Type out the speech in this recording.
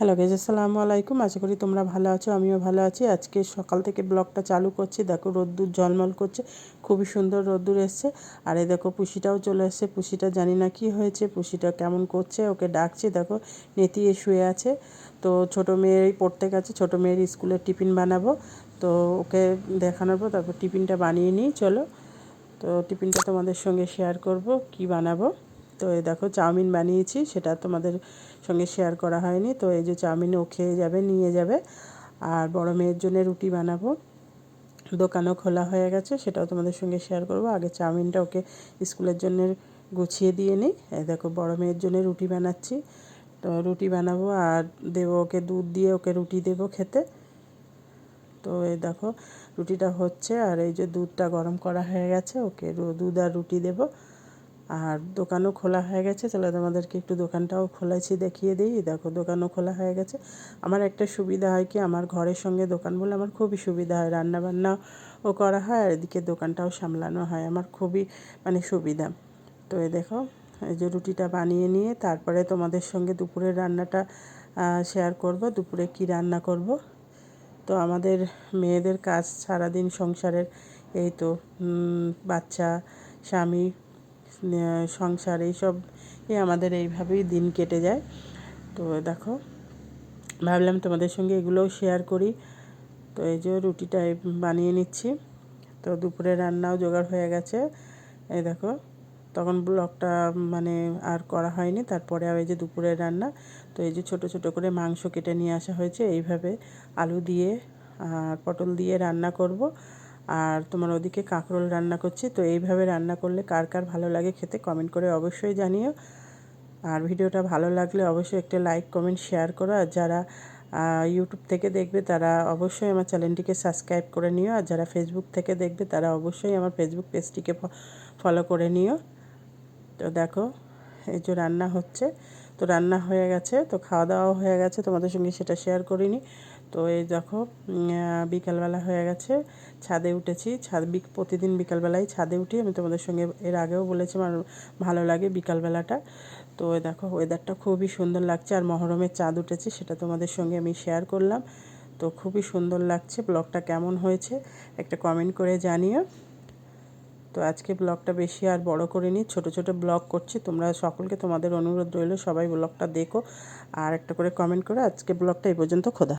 Hello gauge আসসালামু আলাইকুম। আশা করি তোমরা ভালো আছো, আমিও ভালো আছি। আজকে সকাল থেকে ব্লগটা চালু করছি। দেখো রোদ্দুর ঝলমল করছে, খুবই সুন্দর রোদ্দুর এসছে। আর এই দেখো পুষিটাও চলে এসছে। পুষিটা জানি না কি হয়েছে, পুষিটা কেমন করছে, ওকে ডাকছি। দেখো, নেতিয়ে শুয়ে আছে। তো ছোটো মেয়েরই পড়তে গেছে, ছোটো মেয়ের স্কুলের টিফিন বানাবো। তো ওকে দেখানোর পর তারপর টিফিনটা বানিয়ে নিই, চলো। তো টিফিনটা তোমাদের সঙ্গে শেয়ার করব, কি বানাবো। তো এই দেখো চাউমিন বানিয়েছি, সেটা তোমাদের সঙ্গে শেয়ার করা হয়নি। তো এই যে চাউমিন ও খেয়ে যাবে, নিয়ে যাবে। আর বড় মেয়ের জন্য রুটি বানাবো। দোকানও খোলা হয়ে গেছে, সেটাও তোমাদের সঙ্গে শেয়ার করব। আগে চাউমিনটা ওকে স্কুলের জন্য গুছিয়ে দিয়ে নিই। এই দেখো বড় মেয়ের জন্য রুটি বানাচ্ছি। তো রুটি বানাবো আর দেবো ওকে দুধ দিয়ে, ওকে রুটি দেবো খেতে। তো এই দেখো রুটিটা হচ্ছে, আর এই যে দুধটা গরম করা হয়ে গেছে, ওকে দুধ আর রুটি দেবো। আর দোকানও খোলা হয়ে গেছে। তাহলে তোমাদেরকে একটু দোকানটাও খোলাইছি, দেখিয়ে দিই। দেখো, দোকানও খোলা হয়ে গেছে। আমার একটা সুবিধা হয় কি, আমার ঘরের সঙ্গে দোকান বলে আমার খুবই সুবিধা হয়। রান্নাবান্নাও করা হয় আর এদিকে দোকানটাও সামলানো হয়। আমার খুবই মানে সুবিধা। তো এই দেখো, এই যে রুটিটা বানিয়ে নিয়ে তারপরে তোমাদের সঙ্গে দুপুরের রান্নাটা শেয়ার করব। দুপুরে কি রান্না করব? তো আমাদের মেয়েদের কাজ সারাদিন সংসারের। এই তো বাচ্চা, স্বামী সংসার এইসব আমাদের এইভাবেই দিন কেটে যায়। তো দেখো, ভাবলাম তোমাদের সঙ্গে এগুলোও শেয়ার করি। তো এই যে রুটিটা বানিয়ে নিচ্ছি। তো দুপুরে রান্নাও জোগাড় হয়ে গেছে। এই দেখো, তখন ব্লগটা মানে আর করা হয়নি, তারপরে আর এই যে দুপুরের রান্না। তো এই যে ছোট ছোট করে মাংস কেটে নিয়ে আসা হয়েছে, এইভাবে আলু দিয়ে আর পটল দিয়ে রান্না করব। আর তোমার ওদিকে কাঁকরোল রান্না করছি, তো এইভাবে রান্না করলে কার কার ভালো লাগে খেতে কমেন্ট করে অবশ্যই জানিও। আর ভিডিওটা ভালো লাগলে অবশ্যই একটা লাইক, কমেন্ট, শেয়ার করো। আর যারা ইউটিউব থেকে দেখবে তারা অবশ্যই আমার চ্যানেলটিকে সাবস্ক্রাইব করে নিও। আর যারা ফেসবুক থেকে দেখবে তারা অবশ্যই আমার ফেসবুক পেজটিকে ফলো করে নিও। তো দেখো, এই যে রান্না হচ্ছে। তো রান্না হয়ে গেছে, তো খাওয়া দাওয়াও হয়ে গেছে, তোমাদের সঙ্গে সেটা শেয়ার করিনি। তো এই দেখো বিকালবেলা হয়ে গেছে, ছাদে উঠেছি, ছাদ প্রতিদিন বিকালবেলায় ছাদে উঠি, আমি তোমাদের সঙ্গে এর আগেও বলেছি আমার ভালো লাগে বিকালবেলাটা। তো দেখো ওয়েদারটা খুবই সুন্দর লাগছে, আর মহরমের চাঁদ উঠেছে, সেটা তোমাদের সঙ্গে আমি শেয়ার করলাম। তো খুবই সুন্দর লাগছে ব্লগটা কেমন হয়েছে, একটা কমেন্ট করে জানিও। তো আজকে ব্লগটা বেশি আর বড় করে নিই ছোট ছোটো ব্লগ করছি। তোমরা সকলকে তোমাদের অনুরোধ রইল সবাই ব্লগটা দেখো। আর একটা করে কমেন্ট করে, আজকে ব্লগটা এই পর্যন্ত খোদা।